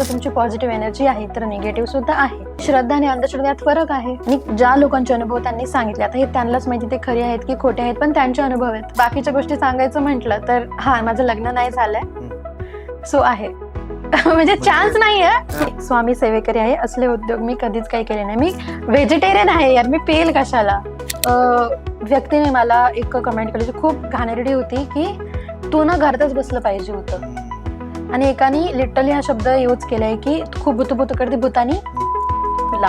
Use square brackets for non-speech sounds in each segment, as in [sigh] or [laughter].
जर तुमची positive energy आहे तर निगेटिव्ह सुद्धा आहे. श्रद्धा आणि अंधश्रद्धात फरक आहे. आणि ज्या लोकांचे अनुभव त्यांनी सांगितले आता हे त्यांनाच माहिती ते खरे आहेत की खोटे आहेत पण त्यांचे अनुभव आहेत. बाकीच्या गोष्टी सांगायचं म्हटलं तर हा माझं लग्न नाही झालंय. सो आहे. [laughs] म्हणजे चान्स नाही आहे स्वामी सेवेकरी आहे असले उद्योग मी कधीच काही केले नाही. मी व्हेजिटेरियन आहे यार मी पेल कशाला? व्यक्तीने मला एक कमेंट केली खूप घाणेरडी होती की तू ना घरातच बसलं पाहिजे होतं. आणि एकाने लिटरली हा शब्द यूज केलाय की खूप बुतू करते भूतानी तुला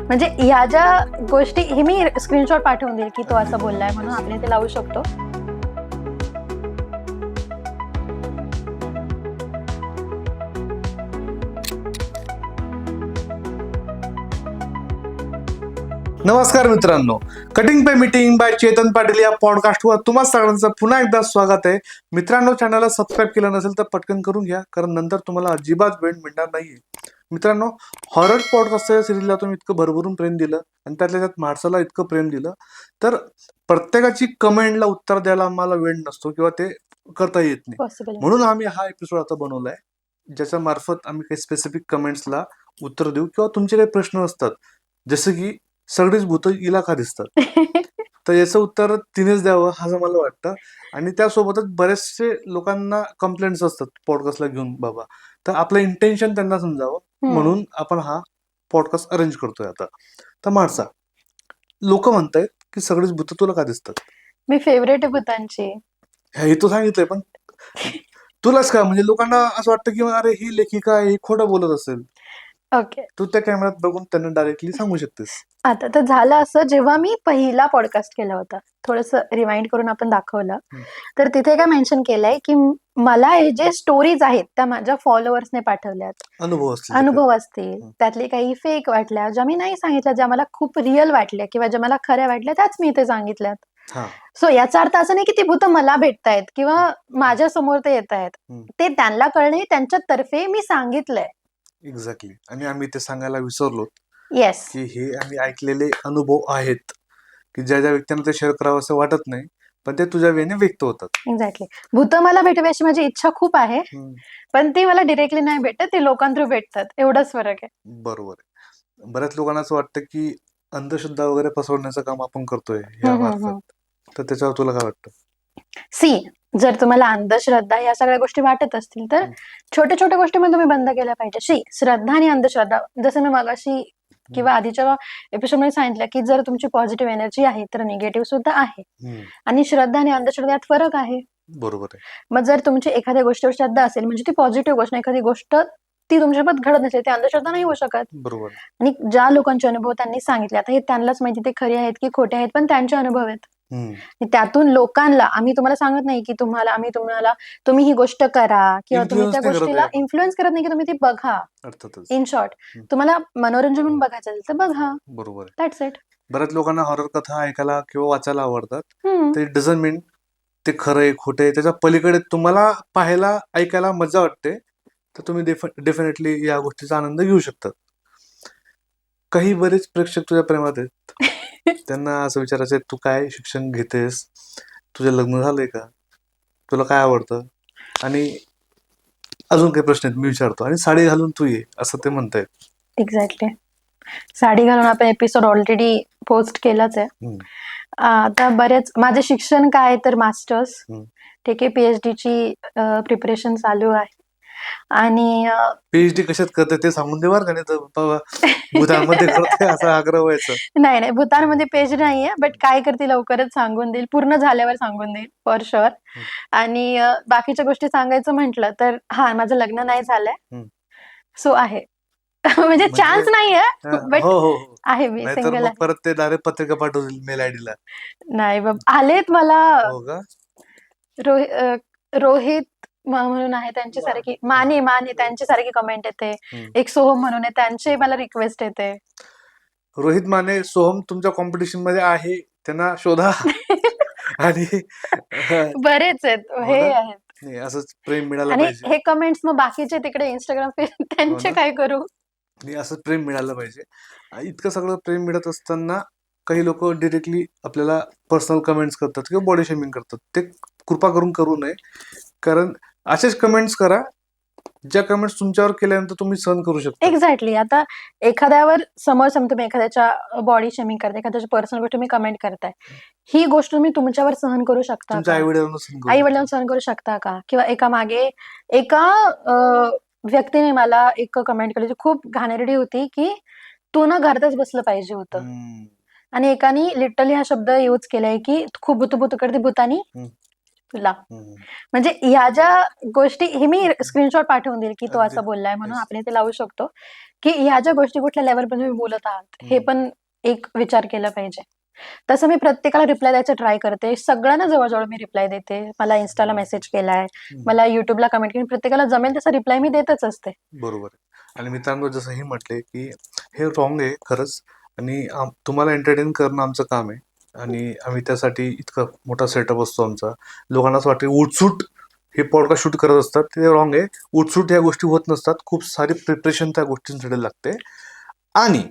म्हणजे ह्या ज्या गोष्टी हे मी स्क्रीनशॉट पाठवून देईल की तो असं बोललाय म्हणून आपण ते लावू शकतो. नमस्कार मित्रांनो. कटिंग पे मीटिंग बाय चेतन पाटील या पॉडकास्टवर तुम्हा सगळ्यांचं पुन्हा एकदा स्वागत आहे. मित्रांनो चॅनलला सबस्क्राईब केलं नसेल तर पटकन करून घ्या कारण नंतर तुम्हाला अजिबात वेळ मिळणार नाहीये. मित्रांनो हॉरर पॉडकास्ट या सिरीजला तुम्ही इतकं भरभरून प्रेम दिलं आणि त्यातल्या त्यात माणसाला इतकं प्रेम दिलं तर प्रत्येकाची कमेंटला उत्तर द्यायला आम्हाला वेळ नसतो किंवा ते करता येत नाही. म्हणून आम्ही हा एपिसोड आता बनवलाय ज्याच्या मार्फत आम्ही काही स्पेसिफिक कमेंट्सला उत्तर देऊ किंवा तुमचे काही प्रश्न असतात. जसं की सगळीच भूतं का दिसतात. [laughs] तर याचं उत्तर तिनेच द्यावं असं मला वाटतं. आणि त्यासोबतच बरेचसे लोकांना कंप्लेंट्स असतात पॉडकास्टला घेऊन बाबा. तर आपलं इंटेन्शन त्यांना समजावं. म्हणून आपण हा पॉडकास्ट अरेंज करतोय आता. तर माणसा लोक म्हणतायत की सगळीच भूतं तुला का दिसतात? मी फेवरेट आहे भूतांची. हे तो सांगितलंय पण [laughs] तुलाच का? म्हणजे लोकांना असं वाटतं की अरे ही लेखिका ही खोटं बोलत असेल. ओके तू त्या कॅमेऱ्यात बघून त्यांना डायरेक्टली सांगू शकतेस. आता तर झालं असं जेव्हा मी पहिला पॉडकास्ट केला होता थोडस रिमाइंड करून आपण दाखवलं. तर तिथे काय मेन्शन केलंय की मला हे जे स्टोरीज आहेत त्या माझ्या फॉलोअर्सने पाठवल्यात. अनुभव अनुभव असतील. त्यातले काही फेक वाटल्या ज्या मी नाही सांगितल्या ज्या मला खूप रिअल वाटल्या किंवा ज्या मला खऱ्या वाटल्या त्याच मी इथे सांगितल्यात. हा. सो याचा अर्थ असं नाही की ती भूत मला भेटतायत किंवा माझ्यासमोर ते येत आहेत. ते त्यांना कळणे त्यांच्या तर्फे मी सांगितलंय. एक्झॅक्टली आणि आम्ही ते सांगायला विसरलो येस की हे आम्ही ऐकलेले अनुभव आहेत. की ज्या ज्या व्यक्तींना ते शेअर करावं असं वाटत नाही पण ते तुझ्या वेने व्यक्त होतात. एक्झॅक्टली भूत मला भेटावी अशी माझी इच्छा खूप आहे हम्म, पण ती मला डिरेक्टली नाही भेटत ते लोकांथ्रू भेटतात. एवढाच फरक आहे. बरोबर आहे. बऱ्याच लोकांना असं वाटतं की अंधश्रद्धा वगैरे पसरवण्याचं काम आपण करतोय या हम्म, हम्म, मार्फत तर त्याच्यावर तुला काय वाटतं? सी जर तुम्हाला अंधश्रद्धा या सगळ्या गोष्टी वाटत असतील तर. छोट्या छोट्या गोष्टी पण तुम्ही बंद केल्या पाहिजे. शी श्रद्धा आणि अंधश्रद्धा जसं मी मगाशी किंवा आधीच्या एपिसोडमध्ये सांगितलं की जर तुमची पॉझिटिव्ह एनर्जी आहे तर निगेटिव्ह सुद्धा आहे. आणि श्रद्धा आणि अंधश्रद्धा यात फरक आहे. बरोबर मग जर तुमची एखाद्या गोष्टीवर श्रद्धा असेल म्हणजे ती पॉझिटिव्ह गोष्ट एखादी गोष्ट ती तुमच्यासोबत घडत नसेल ती अंधश्रद्धा नाही होऊ शकत. बरोबर. आणि ज्या लोकांचे अनुभव त्यांनी सांगितले आता हे त्यांनाच माहिती ते खरे आहेत की खोटे आहेत पण त्यांचे अनुभव आहेत. त्यातून लोकांना आम्ही तुम्हाला सांगत नाही की तुम्हाला आम्ही तुम्हाला तुम्ही ही गोष्ट करा किंवा तुम्ही त्या गोष्टीला. इन्फ्लुएन्स करत नाही की तुम्ही ती बघा. In short. तुम्हाला मनोरंजन म्हणून बघायचं असेल तर बघा. बरोबर दॅट्स इट बऱ्याच लोकांना हॉरर कथा ऐकायला किंवा वाचायला आवडतात. ते डझन मीन ते खरं आहे खोटं आहे. त्याच्या पलीकडे तुम्हाला पाहायला ऐकायला मजा वाटते. तर तुम्ही डेफिनेटली या गोष्टीचा आनंद घेऊ शकतात काही बरेच प्रेक्षक तुझ्या प्रेमात आहेत. [laughs] त्यांना असं विचारायचं तू काय शिक्षण घेतेस? तुझं लग्न झालंय का? तुला काय आवडतं? आणि अजून काही प्रश्न आहेत मी विचारतो. आणि साडी घालून तू ये असं ते म्हणतायत. एक्झॅक्टली साडी घालून आपण एपिसोड ऑलरेडी पोस्ट केलाच आहे. हम्म. आता बरेच माझे शिक्षण काय तर मास्टर्स हम्म. ठीक आहे पीएचडी ची प्रिपरेशन चालू आहे. आणि पीएचडी कशात करते ते सांगून दे बरं का भूतामध्ये [laughs] करते असा आग्रह व्हायचा. नाही नाही भूतानमध्ये पेज नाहीये बट काय करते लवकरच सांगून देईल पूर्ण झाल्यावर सांगून देईल फॉर शुअर आणि बाकीच्या गोष्टी सांगायचं म्हटलं तर हा माझं लग्न नाही झालंय. सो आहे. [laughs] म्हणजे म्हणजे- चान्स नाहीये हा, बट हो हो हो. आहे मी सिंगल परत ते डायरेक्ट पत्रिका पाठवतील मेल आयडीला. नाही बाबा आलेत मला. रोहित म- म्हणून आहे त्यांची सारखी माने माने त्यांची सारखी कमेंट येते. हम्म. एक सोहम म्हणून आहे त्यांचे मला रिक्वेस्ट येते. रोहित माने सोहम तुमच्या कॉम्पिटिशनमध्ये आहे त्यांना शोधा. [laughs] आणि बरेच आहेत हे ना? आहेत. नाही, असंच प्रेम मिळालं आणि पाहिजे. हे कमेंट्स मग बाकीचे तिकडे इंस्टाग्राम [laughs] त्यांचे ना? काय करू? आणि असंच प्रेम मिळालं पाहिजे. इतकं सगळं प्रेम मिळत असताना काही लोक डिरेक्टली आपल्याला पर्सनल कमेंट्स करतात किंवा बॉडी शेमिंग करतात. ते कृपा करून करू नये. कारण असेच कमेंट्स करा. ज्या कमेंट्स तुमच्यावर केल्यानंतर तुम्ही सहन करू शकता. एक्झॅक्टली आता एखाद्यावर समोर समजा तुम्ही एखाद्याच्या बॉडी शेमिंग करताय एखाद्याच्या पर्सनल गोष्ट तुम्ही कमेंट करताय. ही गोष्ट तुम्ही तुमच्यावर सहन करू शकता तुमच्या आई वडिलांना सहन करू आई शकता. वडिलांना सहन करू शकता का? किंवा एका मागे एका अं, व्यक्तीने मला एक कमेंट केली. जी खूप घाणेरडी होती की तू ना घरातच बसलं पाहिजे होतं. आणि एकाने लिटरली हा शब्द यूज केलाय की खूप भूत भूत करते भूतानी. हम्म. तुला. म्हणजे ह्या ज्या गोष्टी हे मी स्क्रीनशॉट पाठवून देईल की तो. असं बोललाय म्हणून. आपण इथे लावू शकतो. की ह्या ज्या गोष्टी कुठल्या लेवल पण तुम्ही बोलत आहात हे. पण एक विचार केला पाहिजे. तसं मी प्रत्येकाला रिप्लाय द्यायचा ट्राय करते. सगळ्यांना जवळजवळ मी रिप्लाय देते. मला इन्स्टाला मेसेज केलाय. मला युट्यूबला कमेंट केली. प्रत्येकाला जमेल तसा रिप्लाय मी देतच असते. बरोबर आणि मित्रांनो जसं हे म्हटले की हे रॉंग आहे खरंच. आणि तुम्हाला एंटरटेन करणं आमचं काम आहे. आणि आम्ही त्यासाठी इतका मोठा सेटअप असतो आमचा. लोकांना असं वाटते उठसूट हे पॉडकास्ट शूट करत असतात. ते रॉंग आहे. उठसूट ह्या गोष्टी होत नसतात. खूप सारी प्रिपरेशन त्या गोष्टींसाठी लागते. आणि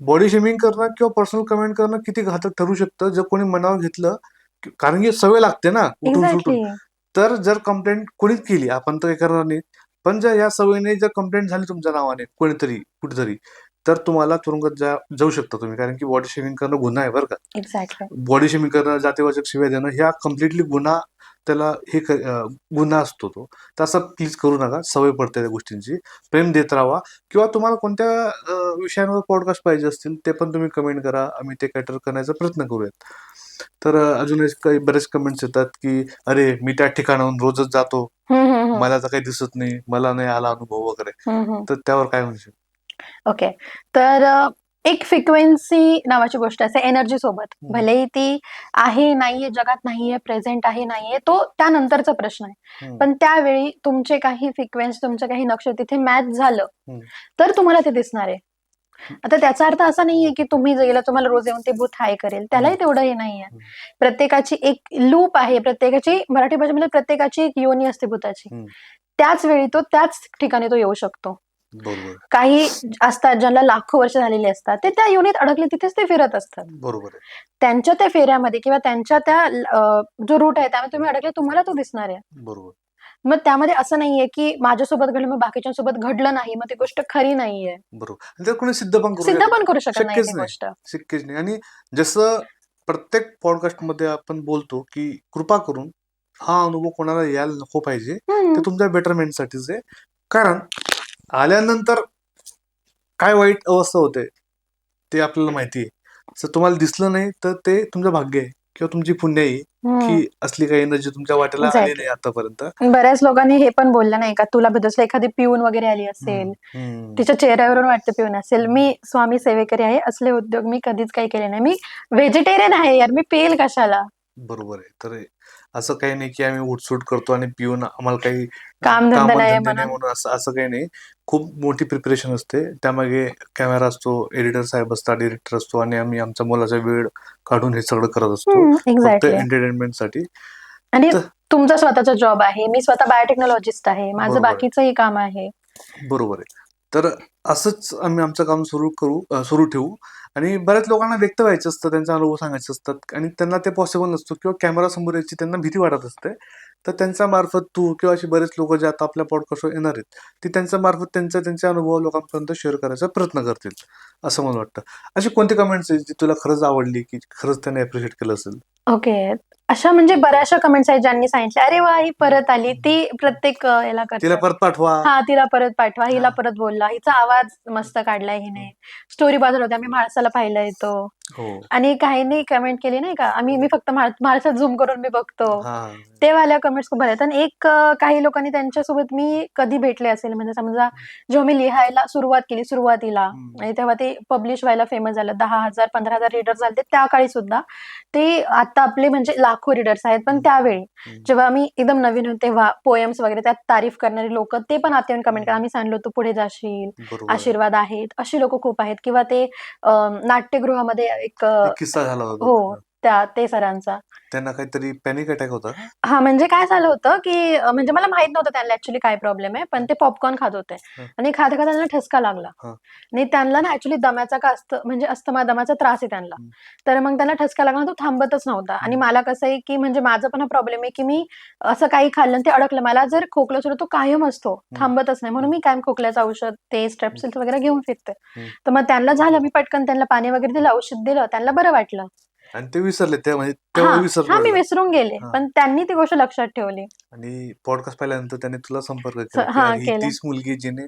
बॉडी शेमिंग करणं किंवा पर्सनल कमेंट करणं किती घातक ठरू शकतं? जर कोणी मनावर घेतलं कारण की सवय लागते ना उठून सुटून. तर जर कंप्लेंट कोणीच केली आपण तर काही करणार नाही पण जर या सवयीने जर कंप्लेंट झाली तुमच्या नावाने कोणीतरी कुठेतरी तर तुम्हाला तुरुंगात जा जाऊ शकता तुम्ही. कारण की बॉडी शेमिंग करणं गुन्हा आहे बरं का. एक्झॅक्टली बॉडी शेमिंग करणं जातीवाचक शिव्या देणं ह्या कम्प्लिटली गुन्हा त्याला हे गुन्हा असतो तो. तसं प्लीज करू नका. सवय पडते त्या गोष्टींची. प्रेम देत राहा. किंवा तुम्हाला कोणत्या विषयांवर पॉडकास्ट पाहिजे असतील ते पण तुम्ही कमेंट करा. आम्ही ते कॅटर करण्याचा प्रयत्न करूयात. तर अजून काही बरेच कमेंट्स येतात की अरे मी त्या ठिकाणाहून रोजच जातो. मला तर काही दिसत नाही. मला नाही आला अनुभव वगैरे. तर त्यावर काय म्हणशील ओके तर एक फ्रिक्वेन्सी नावाची गोष्ट असते एनर्जी सोबत. भलेही ती आहे नाहीये जगात नाहीये प्रेझेंट आहे नाहीये तो त्यानंतरचा प्रश्न आहे. पण त्यावेळी तुमचे काही फ्रिक्वेन्सी तुमचे काही नक्षत्र तिथे मॅच झालं. तर तुम्हाला ते दिसणार आहे आता त्याचा अर्थ असा नाहीये की तुम्ही गेला तुम्हाला रोज येऊन ते भूत हाय करेल त्यालाही तेवढं हे नाहीये. प्रत्येकाची एक लूप आहे प्रत्येकाची मराठी भाषेमध्ये प्रत्येकाची एक योनी असते भूताची. त्याच वेळी तो त्याच ठिकाणी तो येऊ शकतो बरोबर. काही असतात ज्यांना लाखो वर्ष झालेली असतात ते त्या युनिट अडकले तिथेच ते फिरत असतात. बरोबर त्यांच्या त्या फेऱ्यामध्ये किंवा त्यांच्या त्या जो रूट आहे त्यामध्ये तुम्ही अडकले तुम्हाला तो दिसणार आहे. बरोबर. मग त्यामध्ये असं नाहीये की माझ्यासोबत घडलं मग बाकीच्यांसोबत घडलं नाही मग ती गोष्ट खरी नाहीये बरोबर. कोणी सिद्ध पण करू सिद्ध शकत पण करू शकत नाही. गोष्ट. शक्यच नाही. आणि जसं प्रत्येक पॉडकास्टमध्ये आपण बोलतो की कृपा करून हा अनुभव कोणाला यायला नको पाहिजे. ते तुमच्या बेटरमेंटसाठीच आहे. कारण आल्यानंतर काय वाईट अवस्था होते ते आपल्याला माहिती आहे जर तुम्हाला दिसलं नाही तर ते तुमचं भाग्य आहे किंवा तुमची पुण्य आहे. की असली काही एनर्जी तुमच्या वाट्याला आली Exactly. नाही आतापर्यंत बऱ्याच लोकांनी हे पण बोललं नाही का तुला भेटलं एखादी पिऊन वगैरे आली असेल हम्म. तिच्या चेहऱ्यावरून वाटतं पिऊन असेल मी स्वामी सेवेकरी आहे असले उद्योग मी कधीच काही केले नाही मी व्हेजिटेरियन आहे यार मी पेल कशाला बरोबर आहे तर असं काही नाही की आम्ही उठसूट करतो आणि पिऊन आम्हाला काही कामधंदा कामधंदे नाही नाही म्हणून. म्हणून असं असं काही नाही. खूप मोठी प्रिपरेशन असते. त्यामागे कॅमेरा असतो एडिटर साहेब असतात डिरेक्टर असतो आणि आम्ही आमचा मुलाचा वेळ काढून हे सगळं करत असतो. फक्त एक्झॅक्टली एंटरटेनमेंटसाठी. आणि तर- तुमचा स्वतःचा जॉब आहे. मी स्वतः बायोटेक्नॉलॉजिस्ट आहे. माझं बरोबर. बाकीचंही काम आहे. बरोबर आहे. तर असंच आम्ही आमचं काम सुरू करू सुरू ठेवू. आणि बऱ्याच लोकांना व्यक्त व्हायचं असतं त्यांचा अनुभव सांगायचे असतात. आणि त्यांना ते पॉसिबल नसतो किंवा कॅमेरा समोर यायची त्यांना भीती वाटत असते. तर त्यांच्या मार्फत तू किंवा असे बरेच लोक जे आता आपल्या पॉडकास्टवर येणार आहेत ती त्यांच्या मार्फत त्यांचा त्यांचे अनुभव लोकांपर्यंत शेअर करायचा प्रयत्न करतील असं मला वाटतं. अशी कोणती कमेंट्स आहेत जी तुला खरंच आवडली की खरंच त्यांनी अप्रिशिएट केलं असेल? ओके अशा म्हणजे बऱ्याचशा कमेंट्स आहेत ज्यांनी सांगितले अरे वा ही परत आली. ती प्रत्येक याला तिला परत पाठवा. हा तिला परत पाठवा हिला. परत बोलला हिचा आवाज मस्त काढलाय हिने. स्टोरी बाजूला होती आम्ही म्हाळसाला पाहिलं येतो हो. आणि काहींनी कमेंट केली नाही का? आम्ही मी फक्त म्हाळ- म्हाळसात झूम करून मी बघतो. ते वाल्या कमेंट्स खूप आहेत. आणि एक काही लोकांनी त्यांच्यासोबत मी कधी भेटले असेल म्हणजे समजा जेव्हा मी लिहायला सुरुवात केली सुरुवातीला तेव्हा ते पब्लिश व्हायला फेमस झालं. दहा हजार पंधरा हजार रिडर्स झाले त्या काळी सुद्धा. ते आता आपले म्हणजे लाखो रिडर्स आहेत पण. त्यावेळी. जेव्हा आम्ही एकदम नवीन होतो तेव्हा पोएम्स वगैरे त्यात तारीफ करणारे लोक ते पण आता येऊन कमेंट करा आम्ही सांगलो तू पुढे जाशील. आशीर्वाद आहेत अशी लोक खूप आहेत किंवा ते नाट्यगृहामध्ये एक किस्सा झाला हो त्या ते सरांचा त्यांना काहीतरी पॅनिक अटॅक होता? हा म्हणजे काय झालं होतं की अं, म्हणजे मला माहीत नव्हतं त्यांना ऍक्च्युली काय प्रॉब्लेम आहे पण ते पॉपकॉर्न खात होते हं. आणि खाता खाता त्यांना ठसका लागला हं. आणि त्यांना ना ऍक्च्युली दम्याचा का असतं म्हणजे अस्थमा दमाचा त्रास आहे त्यांना हं. तर मग त्यांना ठसका लागला तो थांबतच नव्हता आणि हं. मला कसं आहे की म्हणजे माझा पण प्रॉब्लेम आहे की मी असं काही खाल्लं आणि ते अडकलं मला जर खोकलं सुरू तो कायम असतो. थांबतच नाही म्हणून मी कायम खोकल्याचं औषध ते स्ट्रेप्सिल्स वगैरे घेऊन फिरते हं. तर मग त्यांना झालं मी पटकन त्यांना पाणी वगैरे दिलं औषध दिलं त्यांना बरं वाटलं आणि ते विसरले ते म्हणजे तेव्हा हा विसरले हा मी. विसरून गेले हा. पण त्यांनी ती गोष्ट लक्षात ठेवली आणि पॉडकास्ट पाहिल्यानंतर त्याने तुला संपर्क केला की ही केला. तीच मुलगी जिने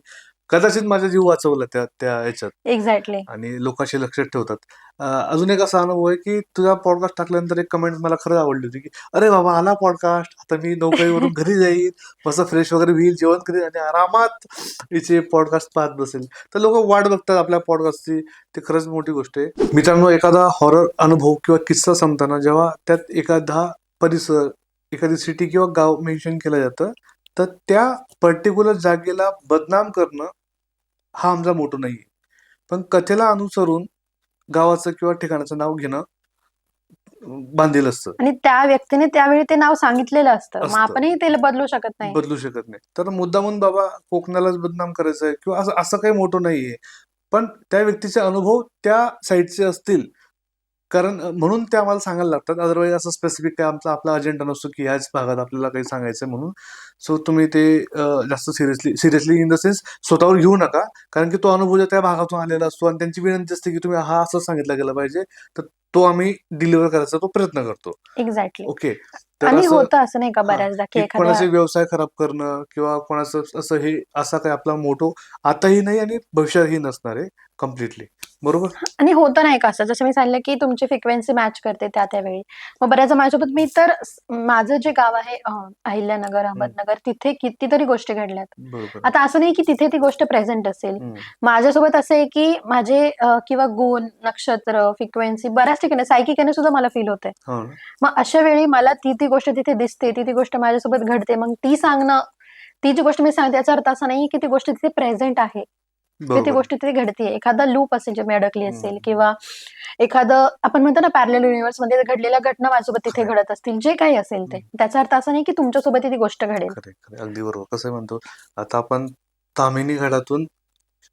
कदाचित माझा जीव वाचवला त्या त्या याच्यात एक्झॅक्टली आणि लोकांशी लक्षात ठेवतात. अं, अजून एक असा अनुभव आहे की तुझा पॉडकास्ट टाकल्यानंतर एक कमेंट मला खरंच आवडली होती की अरे बाबा आला पॉडकास्ट आता मी नोकरीवरून [laughs] घरी जाईल मस्त फ्रेश वगैरे होईल जेवण करेल आणि आरामात हिचे पॉडकास्ट पाहत बसेल. तर लोक वाट बघतात आपल्या पॉडकास्टची ते खरंच मोठी गोष्ट आहे. मित्रांनो एखादा हॉरर अनुभव किंवा किस्सा सांगताना जेव्हा त्यात एखादा परिसर एखादी सिटी किंवा गाव मेन्शन केलं जातं तर त्या पर्टिक्युलर जागेला बदनाम करणं हा आमचा मोठो नाही पण कथेला अनुसरून गावाचं किंवा ठिकाणाचं नाव घेणं बांधील असतं. आणि त्या व्यक्तीने त्यावेळी ते नाव सांगितलेलं असतं. मग असतं. आपणही ते बदलू शकत नाही. बदलू शकत नाही. तर मुद्दामून बाबा कोकणालाच बदनाम करायचं आहे किंवा असं असं काही मोठं नाहीये. पण त्या व्यक्तीचे अनुभव त्या साईडचे असतील. कारण म्हणून ते आम्हाला सांगायला लागतात. अदरवाईज असं स्पेसिफिक काय आमचा आपला अजेंडा नसतो की ह्याच भागात आपल्याला काही सांगायचं म्हणून. सो तुम्ही ते जास्त seriously seriously in the sense स्वतःवर घेऊ नका. कारण की तो अनुभव त्या भागातून आलेला असतो आणि त्यांची विनंती असते की तुम्ही हा असं सांगितलं गेलं पाहिजे तर तो आम्ही डिलिव्हर करायचा तो प्रयत्न करतो. एक्झॅक्टली ओके तर आणि होतं असं नाही का बऱ्याचदा की कोणाचे व्यवसाय खराब करणं किंवा कोणाचं असं हे असा काही आपला मोठो आताही नाही आणि भविष्यातही नसणार आहे कम्प्लिटली बरोबर? आणि होतं नाही का असं? जसं मी सांगितलं की तुमची फ्रिक्वेन्सी मॅच करते त्या त्यावेळी. मग बऱ्याचदा माझ्यासोबत मी तर माझं जे गाव आहे अहिल्यानगर अहमदनगर तिथे कितीतरी गोष्टी घडल्यात. आता असं नाही की तिथे ती गोष्ट प्रेझेंट असेल. माझ्यासोबत असं आहे की माझे किंवा गुण नक्षत्र फ्रिक्वेन्सी बऱ्याच ठिकाणी सायकिकाने सुद्धा मला फील होते हो मग अशा वेळी मला ती ती गोष्ट तिथे दिसते ती ती गोष्ट माझ्यासोबत घडते. मग ती सांगणं ती जी गोष्ट मी सांगते याचा अर्थ असा नाही की ती गोष्ट तिथे प्रेझेंट आहे. की ती गोष्ट तिथे घडते एखादा लूप असेल जे मी अडकली असेल. किंवा एखादं आपण म्हणतो ना पॅरल युनिव्हर्समध्ये घडलेल्या घटना माझ्यासोबत तिथे. घडत असतील जे काही असेल ते. त्याचा अर्थ असा नाही की तुमच्यासोबत ती गोष्ट घडेल. अगदी बरोबर. कसं म्हणतो आता आपण तामिनी घाटातून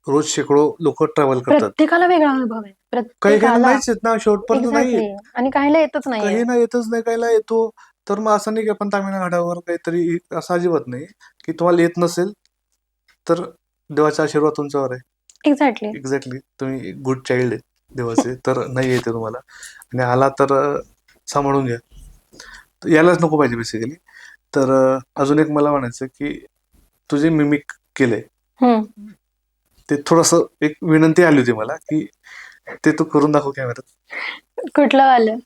रोज शेकडो लोक ट्रॅव्हल करतात. प्रत्येकाला वेगळा अनुभव आहे. प्रत्येकाला. ना शेवटपर्यंत नाही आणि काहीला येतच काही नाहीये ना येतच नाही काहीला येतो. तर मग असं नाही की आपण तामिना घाटावर काहीतरी असं अजिबात नाही. की तुम्हाला येत नसेल तर देवाचा आशीर्वाद तुमच्यावर आहे. एक्झॅक्टली एक्झॅक्टली तुम्ही गुड चाइल्ड आहे देवाचे तर नाही येते तुम्हाला. आणि आला तर अं, सांभाळून घ्या. तर यायलाच नको पाहिजे बेसिकली तर अं, अजून एक मला म्हणायचं की तुझे मिमिक केलंय ते थोडस एक विनंती आली होती मला की ते तू करून दाखव कॅमेऱ्यात कुठलं वालं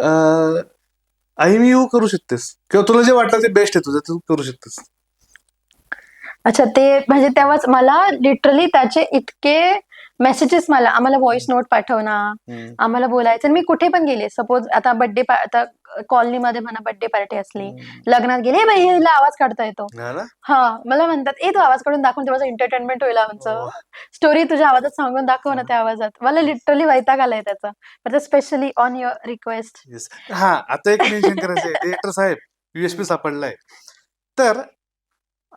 अं, आई मी येऊ करू शकतेस. किंवा तुला जे वाटलं ते बेस्ट आहे तुझं तू करू शकतेस. अच्छा ते म्हणजे तेव्हाच मला लिटरली त्याचे इतके मेसेजेस मला आम्हाला व्हॉइस नोट पाठवणार. आम्हाला बोलायचं. आणि मी कुठे पण गेले सपोज आता बर्थडे आता कॉलनीमध्ये म्हणा बर्थडे पार्टी असली लग्नात गेले "ए बाई हिला आवाज काढता येतो. हा हा मला म्हणतात ए तू आवाज काढून दाखव तेव्हा एंटरटेनमेंट होईल आमचं. हो. स्टोरी तुझ्या आवाजात सांगून दाखव ना त्या आवाजात. मला लिटरली वैताग आलाय त्याचा. पण स्पेशली ऑन युअर रिक्वेस्ट हा आता एक मेन्शन करायचं साहेब युएसपी सापडलाय. तर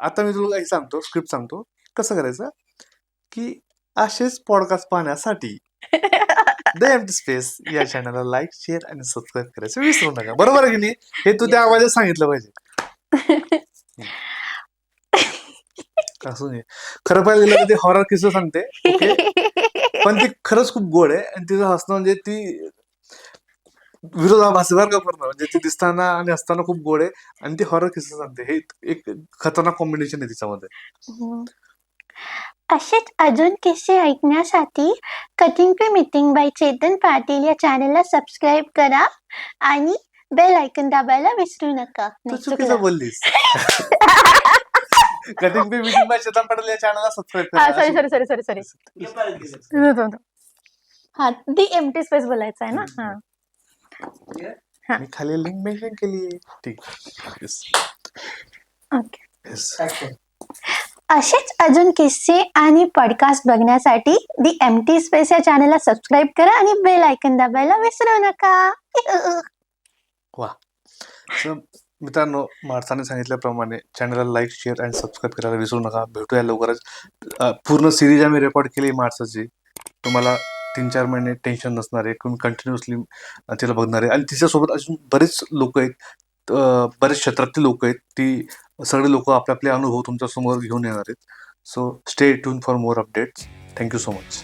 आता मी तुला काही सांगतो स्क्रिप्ट सांगतो. कसं करायचं? की असेच पॉडकास्ट पाहण्यासाठी [laughs] द स्पेस या चॅनलला लाईक शेअर आणि सबस्क्राईब करायचं विसरू नका. बरोबर आहे की नाही? हे तू त्या आवाजात सांगितलं पाहिजे. [laughs] असं नाही खरं तर ते हॉरर किस्सा सांगते ओके [laughs] पण ती खरंच खूप गोड आहे आणि तिचं हसणं म्हणजे ती विरोधाभास बरं का पूर्ण. म्हणजे ती दिसताना आणि असताना खूप गोड आहे. आणि ती हॉरर किस्सा सांगते. हे एक खतरनाक कॉम्बिनेशन आहे तिच्यामध्ये. असेच अजून किस्से ऐकण्यासाठी cutting to meeting by Chetan Patil या चॅनलला सबस्क्राईब करा आणि बेल ऐकन दाबायला विसरू नका. तू चुकीचं. बोललीस. कटिंग बी मीटिंग बाय चेतन पटेल या चॅनलला सबस्क्राईब हा करा. Sorry sorry sorry sorry sorry हा दी एमटी स्पेस बोलायचं आहे ना? हा. मी खाली लिंक मेन्शन केली. आहे ठीक येस ओके येस असेच अजून किस्से आणि पॉडकास्ट बघण्यासाठी दी एम टी स्पेस या चॅनलला सबस्क्राईब करा आणि बेल ऐकन दाबायला विसरू नका. [laughs] सो मित्रांनो माणसाने सांगितल्याप्रमाणे चॅनलला लाईक शेअर आणि सबस्क्राईब करायला विसरू नका. भेटूया लवकरच. अ, पूर्ण सिरीज आम्ही रेकॉर्ड केली माणसाची. तुम्हाला तीन चार महिने टेन्शन नसणार आहे. कोण कंटिन्युअसली तिला बघणार आहे. आणि तिच्यासोबत अजून बरेच लोक आहेत. बरेच क्षेत्रातले लोक आहेत. ती सगळे लोक आपले आपले अनुभव तुमच्यासमोर घेऊन येणार आहेत. So stay tune for more updates thank you so much